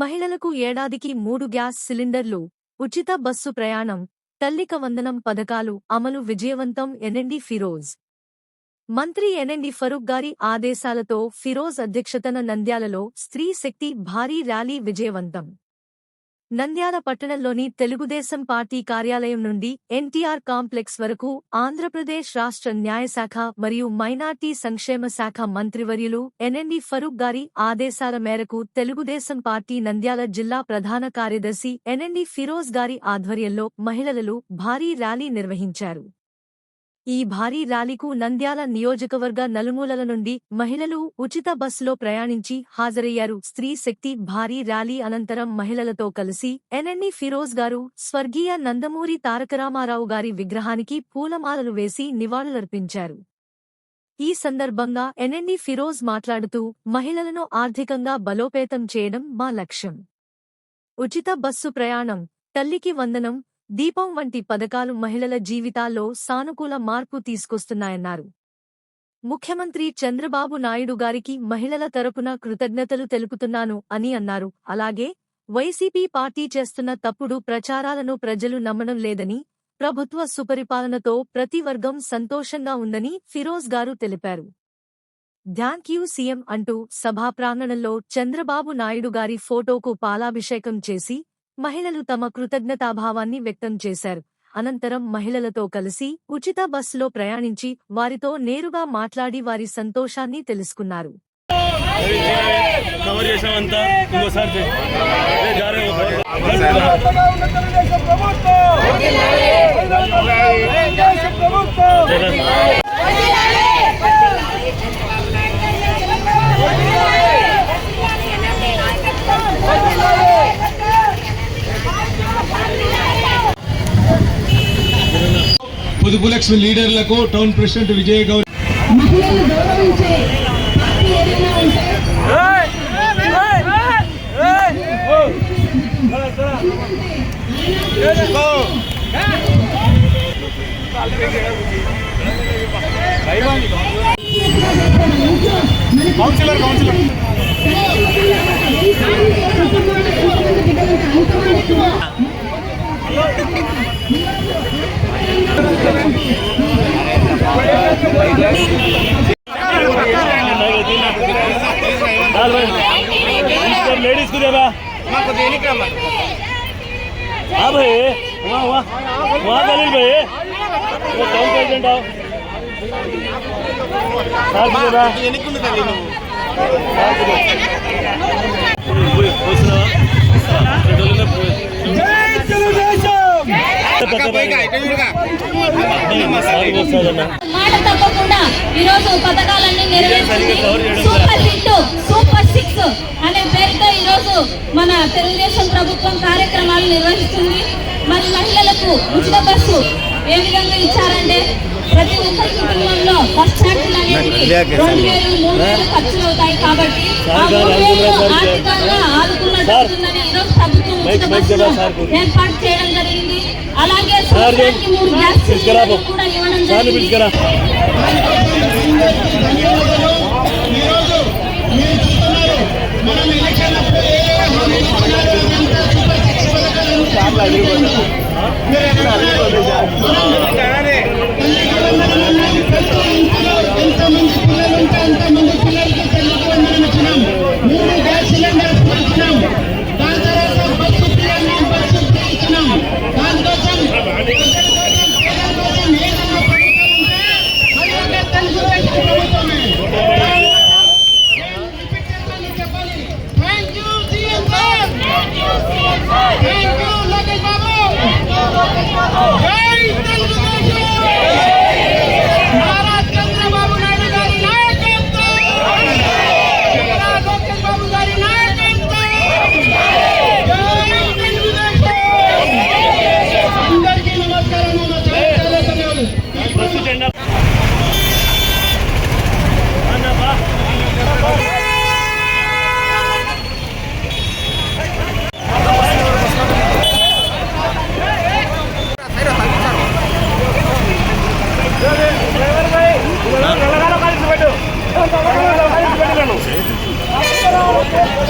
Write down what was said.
మహిళలకు ఏడాదికి మూడు గ్యాస్ సిలిండర్లు ఉచిత బస్సు ప్రయాణం తల్లిక వందనం పథకాలు అమలు విజయవంతం ఎన్ఎండి ఫిరోజ్. మంత్రి ఎన్ఎండి ఫరూక్ గారి ఆదేశాలతో ఫిరోజ్ అధ్యక్షతన నంద్యాలలో స్త్రీ శక్తి భారీ ర్యాలీ విజయవంతం. నంద్యాల పట్టణంలోని తెలుగుదేశం పార్టీ కార్యాలయం నుండి ఎన్టీఆర్ కాంప్లెక్స్ వరకు ఆంధ్రప్రదేశ్ రాష్ట్ర న్యాయశాఖ మరియు మైనార్టీ సంక్షేమ శాఖ మంత్రివర్యులు ఎన్ఎండి ఫరూక్ గారి ఆదేశాల మేరకు తెలుగుదేశం పార్టీ నంద్యాల జిల్లా ప్రధాన కార్యదర్శి ఎన్ఎండి ఫిరోజ్ గారి ఆధ్వర్యంలో మహిళలు భారీ ర్యాలీ నిర్వహించారు. ఈ భారీ ర్యాలీకు నంద్యాల నియోజకవర్గ నలుమూలల నుండి మహిళలు ఉచిత బస్సులో ప్రయాణించి హాజరయ్యారు. స్త్రీ శక్తి భారీ ర్యాలీ అనంతరం మహిళలతో కలిసి ఎన్ఎన్ఈ ఫిరోజ్ గారు స్వర్గీయ నందమూరి తారకరామారావు గారి విగ్రహానికి పూలమాలలు వేసి నివాళులర్పించారు. ఈ సందర్భంగా ఎన్ఎన్ఈ ఫిరోజ్ మాట్లాడుతూ మహిళలను ఆర్థికంగా బలోపేతం చేయడం మా లక్ష్యం. ఉచిత బస్సు ప్రయాణం తల్లికి వందనం దీపం వంటి పథకాలు మహిళల జీవితాల్లో సానుకూల మార్పు తీసుకొస్తున్నాయన్నారు. ముఖ్యమంత్రి చంద్రబాబు నాయుడు గారికి మహిళల తరపున కృతజ్ఞతలు తెలుపుతున్నాను అని అన్నారు. అలాగే వైసీపీ పార్టీ చేస్తున్న తప్పుడు ప్రచారాలను ప్రజలు నమ్మడం లేదని ప్రభుత్వ సుపరిపాలనతో ప్రతి వర్గం సంతోషంగా ఉందని ఫిరోజ్ గారు తెలిపారు. థ్యాంక్ యూ సీఎం అంటూ సభా ప్రాంగణంలో చంద్రబాబు నాయుడు గారి ఫోటోకు పాలాభిషేకం చేసి మహిళలు తమ కృతజ్ఞతాభావాన్ని వ్యక్తం చేశారు. అనంతరం మహిళలతో కలిసి ఉచిత బస్సులో ప్రయాణించి వారితో నేరుగా మాట్లాడి వారి సంతోషాన్ని తెలుసుకున్నారు. చేసామంతా ఇంకోసారి చేయి. ఏ జారే పొదుపు లక్ష్మి లీడర్లకు టౌన్ ప్రెసిడెంట్ విజయ్ గౌడ్ మహిళలు గౌరవించే పార్టీ ఏదైనా ఉంటే కౌన్సిలర్ కౌన్సిలర్ लेडीज को देगा हाँ भाई वहाँ वहाँ वहाँ दलील भाई वो टाउन प्रेसिडेंट आओ సార్ కదా మాట తప్పకుండా ఈరోజు పథకాలన్నీ నెరవేర్చింది సూపర్ హిట్ అనే పేరుతో ఈరోజు మన తెలుగుదేశం ప్రభుత్వం కార్యక్రమాలు నిర్వహిస్తుంది. మరి మహిళలకు ఉచిత బస్సు ఏ విధంగా ఇచ్చారంటే ప్రతి ఒక్కరి కుటుంబంలో బస్ ఛార్జీలు అనేవి రెండు వేలు మూడు వేలు ఖర్చులు అవుతాయి కాబట్టి ఆ మూడు వేలు ఆర్థికంగా ఆదుకున్నట్టు అవుతుందని ఈరోజు ప్రభుత్వం ఉచిత బస్సులు ఏర్పాటు చేయడం జరిగింది. అలాగే సంవత్సరానికి మూడు గ్యాస్ సిలిండర్లు కూడా ఇవ్వడం జరిగింది. Thank you.